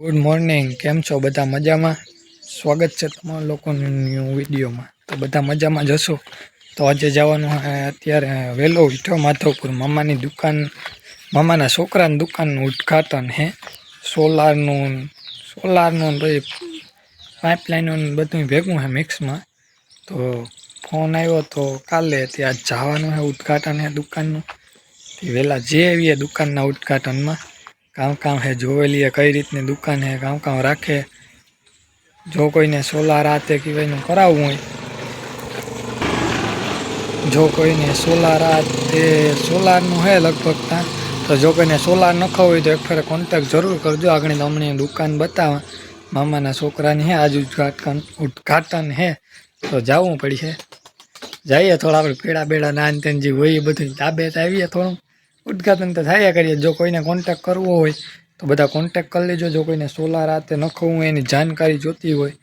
Good morning કેમ છો? બધા મજામાં? સ્વાગત છે તમારા લોકોનું ન્યૂ વિડીયોમાં તો બધા મજામાં જશો તો આજે જવાનું અત્યારે વહેલો વિઠો માધવપુર મામાની દુકાન. મામાના છોકરાની દુકાનનું ઉદ્ઘાટન હે. સોલારનું સોલારનું પછી પાઇપલાઇનનું બધું ભેગું હે મિક્સમાં. તો ફોન આવ્યો તો કાલે ત્યાં જવાનું હે ઉદ્ઘાટન હે દુકાનનું. વહેલા જે આવીએ દુકાનના ઉદ્ઘાટનમાં કામ કામ હે, જોવેલી કઈ રીતની દુકાન હે કામ કામ રાખે. જો કોઈને સોલાર રાતે કે કોઈનું કરાવવું હોય, જો કોઈને સોલાર રાતે સોલારનું હે લગભગ ત્યાં તો જો કોઈને સોલાર નખો હોય તો એક ફેર કોન્ટેક્ટ જરૂર કરજો. આગળ તમને દુકાન બતાવવા મામાના છોકરાની હે, આજ ઉદઘાટન ઉદ્ઘાટન હે, તો જવું પડશે જઈએ થોડા આપણે પેડા બેડા નાન તેન જે હોય એ બધું, તાબેત આવીએ થોડું. ઉદ્ઘાટન તો થયા કરીએ. જો કોઈને કોન્ટેક કરવો હોય તો બધા કોન્ટેક કરી લેજો. જો કોઈને સોલાર રાતે નખવું એની જાણકારી જોતી હોય,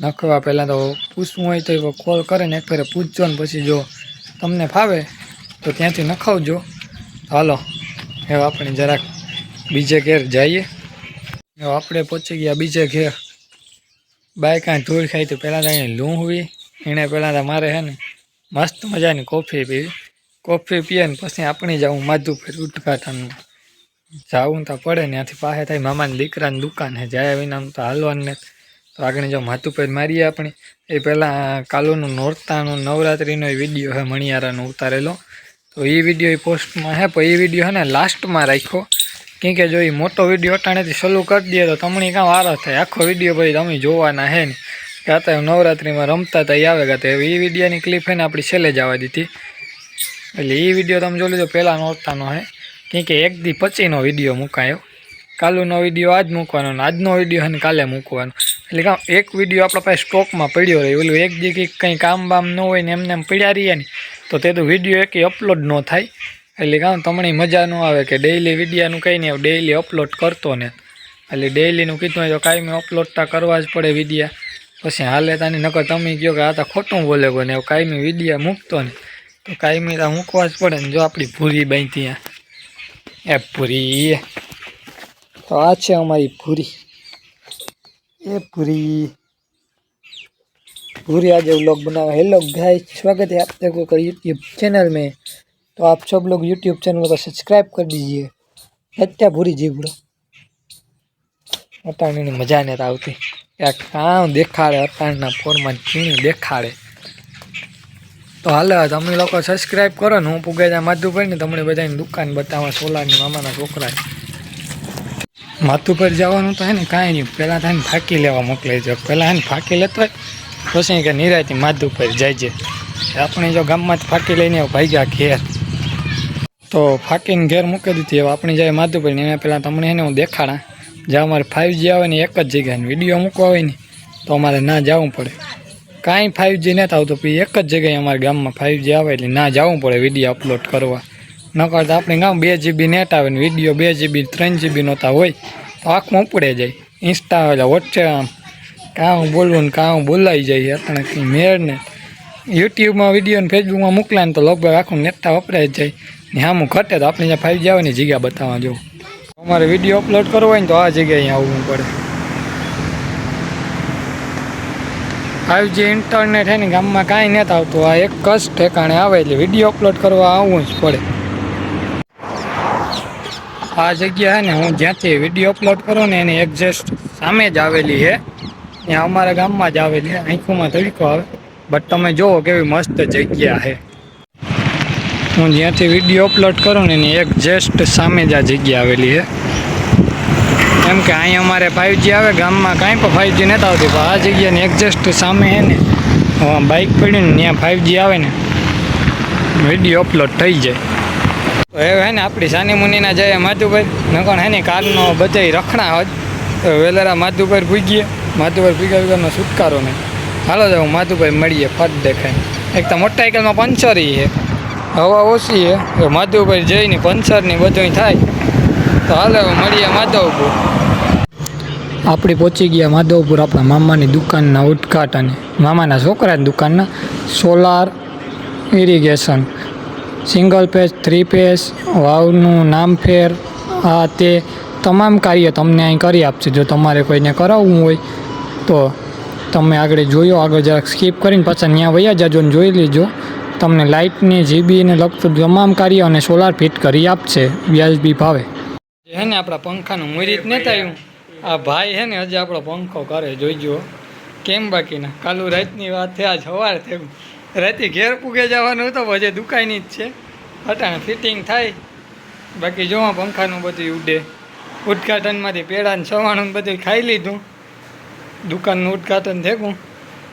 નખવા પહેલાં તો પૂછવું હોય તો કોલ કરે ને એક ફેરે પૂછજો ને પછી જો તમને ફાવે તો ત્યાંથી નખાવજો. હાલો, હવે આપણે જરાક બીજે ઘેર જઈએ. હવે આપણે પહોંચી ગયા બીજે ઘેર. બાય કાંઈ ધૂળ ખાઈ તો પહેલાં તો એને લૂંહવી, એણે પહેલાં તો મારે છે ને મસ્ત મજાની કોફી પીવી. કોફી પીએ ને પછી આપણે જવું માધુપુર ઉદ્ઘાટનમાં જવું તો પડે ને ત્યાંથી પાસે થાય. મામાની દીકરાની દુકાન છે જાય વિના તો હાલવાનું તો આગળ જો માધુપુર મારીએ આપણે. એ પહેલાં કાલુનું નોરતાનું નવરાત્રિનો વીડિયો છે મણિયારાનો ઉતારેલો. તો એ વીડિયો એ પોસ્ટમાં હે, પણ એ વીડિયો હે ને લાસ્ટમાં રાખ્યો. કેમ કે જો એ મોટો વીડિયો અટાણેથી શરૂ કરી દઈએ તો તમને કાં વારો થાય. આખો વીડિયો પછી તમે જોવાના હે ને. અત્યારે નવરાત્રિમાં રમતા હતા એ આવે ગયા તો એ વિડીયોની ક્લિપ હે ને આપણી છેલ્લે જવા દીધી. એટલે એ વીડિયો તમે જોઈ લીધો પહેલાં નોરતાનો હે. કેમ કે એક દી પછીનો વીડિયો મુકાયો. કાલુનો વીડિયો આજ મૂકવાનો અને આજનો વીડિયો અને કાલે મૂકવાનો. એટલે કાં એક વીડિયો આપણા પાસે સ્ટોકમાં પડ્યો રહ્યો. ઓલું એક દી કંઈક કંઈ કામ બામ ન હોય ને એમને એમ પડ્યા રહીએ ને, તો તે તો વીડિયો એક અપલોડ ન થાય. એટલે કાં તમને મજા ન આવે કે ડેઈલી વિડીયાનું કંઈ નહીં ડેઈલી અપલોડ કરતો ને. એટલે ડેઈલીનું કીધું હોય તો કાંઈ અપલોડ તો કરવા જ પડે વિડીયા પછી હાલે તાની, નકર તમે કહો કે આ તો ખોટું બોલે કોને કાંઈ વિડીયા મૂકતો ને. તો કાંઈ તો મૂકવા જ પડે ને જો આપણી ભૂરી બાંધી ત્યાં એ પૂરી તો આ છે અમારી પૂરી એ પૂરી पूरी आज व्लॉग बना हेलो गाइस स्वागत है आप लोगों का यूट्यूब चैनल में तो आप सब लोग यूट्यूब चैनल को सब्सक्राइब कर दीजिए अच्छा पूरी जी बुरो અટાણીની મજા નથી આવતી આ કામ દેખાડે અટાણના ફોરમાં ચીણી દેખાડે તો હાલ, તમે લોકો સબસ્ક્રાઈબ કરો ને, હું પૂગે ત્યાં માધુપર ને તમને બધાની દુકાન બતાવવા સોલારની મામાના છોકરા માથું પર જવાનું તો હે ને, કાંઈ નહીં, પહેલાં થાય ફાંકી લેવા મોકલી જાય પહેલાં એને ફાંકી લેતો હોય, પછી કે નિરાયથી માધુ પર જાય આપણે જો ગામમાં જ ફાંકી લઈને ભાગ્યા ઘેર. તો ફાંકીને ઘેર મૂકી દીધી, હવે આપણે જાય માધુ એના પહેલાં તમને એને હું દેખાડા. જ્યાં અમારે ફાઇવજી આવે ને, એક જ જગ્યાએ વીડિયો મૂકવા હોય ને, તો અમારે ના જવું પડે. કાંઈ ફાઇવજી નથી આવતું પછી એક જ જગ્યાએ અમારા ગામમાં ફાઇવજી આવે એટલે ના જવું પડે વીડિયો અપલોડ કરવા. નકર તો આપણે ગામ બે જીબી નેટ આવે ને વીડિયો બે જીબી ત્રણ જીબી નહોતા હોય, તો આંખમાં ઉપડે જાય. ઇન્સ્ટા એટલે વોટ્સએપ કાં બોલવું ને કાં બોલાઈ જાય આપણે કંઈ મેળ ને. યુટ્યુબમાં વીડિયો ને ફેસબુકમાં મોકલાય ને તો લગભગ આખું નેતા વપરાય જ જાય. ને આમું ઘટે તો આપણે જ્યાં ફાઇવ આવે ને જગ્યા બતાવવા જવું. અમારે વીડિયો અપલોડ કરવો હોય ને તો આ જગ્યાએ આવવું પડે. ફાઇવ જી ઇન્ટરનેટ એની ગામમાં કાંઈ નથી આવતું. આ એક જ ઠેકાણે આવે એટલે વીડિયો અપલોડ કરવા આવવું જ પડે. આ જગ્યા છે ને હું જ્યાંથી વીડિયો અપલોડ કરું ને એની એક્ઝેસ્ટ સામે જ આવેલી છે. ત્યાં અમારા ગામમાં જ આવેલી છે. આંખોમાં તડકો આવે. બટ તમે જુઓ કેવી મસ્ત જગ્યા છે. હું જ્યાંથી વીડિયો અપલોડ કરું ને એની એક્ઝેસ્ટ સામે જ આ જગ્યા આવેલી છે. એમ કે અહીં અમારે ફાઇવજી આવે, ગામમાં કાંઈ પણ ફાઇવજી નહોતા આવતી. પણ આ જગ્યાની એક્ઝેક્ટ સામે હે ને બાઇક પડીને ત્યાં ફાઇવજી આવે ને વીડિયો અપલોડ થઈ જાય. હવે હે ને આપણી સાની મુનિના જઈએ માધુભાઈ નકણ હે ને કારનો બધાય રખણા હોત, તો વેલેરા માધુભાઈ ભૂગીએ માધુભાઈ પૂગ્યા વગરનો છુટકારો નહીં. હાલો હું માધુભાઈ મળીએ, ફટ દેખાય. એક તો મોટરસાઇકલમાં પંચર છે હવા ઓછી છે માધુભાઈ જઈને પંચરની બધું થાય. તો હાલો, મળીએ માધવપુર. આપણે પહોંચી ગયા માધવપુર આપણા મામાની દુકાનના ઉદઘાટને. મામાના છોકરાની દુકાનના solar irrigation. Single page three page વાવનું નામ ફેર. આ તે તમામ કાર્ય તમને અહીં કરી આપશે. જો તમારે કોઈને કરાવવું હોય તો તમે આગળ જોયો, આગળ જરાક સ્કીપ કરીને પાછા ત્યાં વયા જાજો ને જોઈ લેજો. તમને લાઇટની, જીબીને લગતું તમામ કાર્ય અને સોલાર ફિટ કરી આપશે. વ્યાજબી ભાવે. હે આપણા પંખાનું મુહૂર્ત નહીં આવ્યું આ ભાઈ છે ને હજી આપણો પંખો કરે જોઈજો. કેમ બાકીના કાલુ રાતની વાત છે, આજ સવાર થયું. રાતે ઘેર પૂગે જવાનું હતું પછી દુકાનની જ છે. અટાણે ફિટિંગ થાય. બાકી જોવા પંખાનું બધું ઉડે. ઉદઘાટનમાંથી પેડા ને સવાણું બધું ખાઈ લીધું. દુકાનનું ઉદઘાટન થયું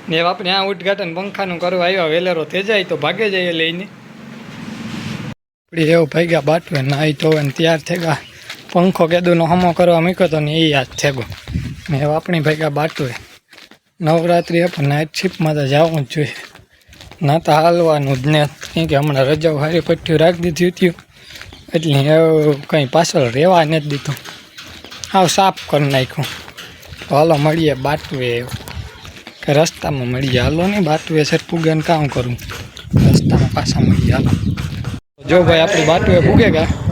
ને આપણે આ ઉદઘાટન પંખાનું કરવા આવ્યા, વેલેરો થઈ જાય તો ભાગે જઈએ લઈને. આપણી એવું ભાગ્યા બાટવે નાહી ને તૈયાર થઈ ગયા. પંખો કેદુનો હમો કરવા મૂક્યો તો ને એ યાદ છે ગયો ને વાપણી ભાગ્યા બાટવે નવરાત્રિ પણ નાઇટ શિપમાં તો જવું જ જોઈએ. ના તો હાલવાનું જ ને કે હમણાં રજાઓ હારી પટ્ટીઓ રાખી દીધી હતી. એટલે એવું કંઈ પાછળ રહેવા નથી દીધું. હાવ સાફ કરી નાખ્યું. તો હાલો મળીએ બાટવે કે રસ્તામાં મળીએ. હાલો નહીં બાટવે સર પૂગે ને કામ કરું. રસ્તામાં પાછા મળીએ, હાલો. જો ભાઈ, આપણી બાટવે પૂગે ગયા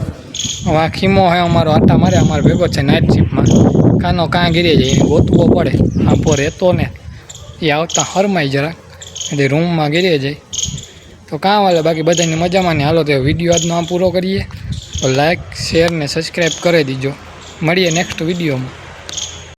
હવે આ ખીમો હે અમારો, આટા મારે, અમારે ભેગો છે નાઇટ શિફ્ટમાં કાનો કાં ગીરી જાય એને ગોતવો પડે. આપો રહેતો ને, એ આવતા હરમાઈ જરાક. એટલે રૂમમાં ગીરી જાય તો કાં વાલે, બાકી બધાની મજામાં ને હાલો, તો વીડિયો આજનો આમ પૂરો કરીએ. તો લાઇક શેર ને સબસ્ક્રાઈબ કરી દીજો. મળીએ નેક્સ્ટ વિડીયોમાં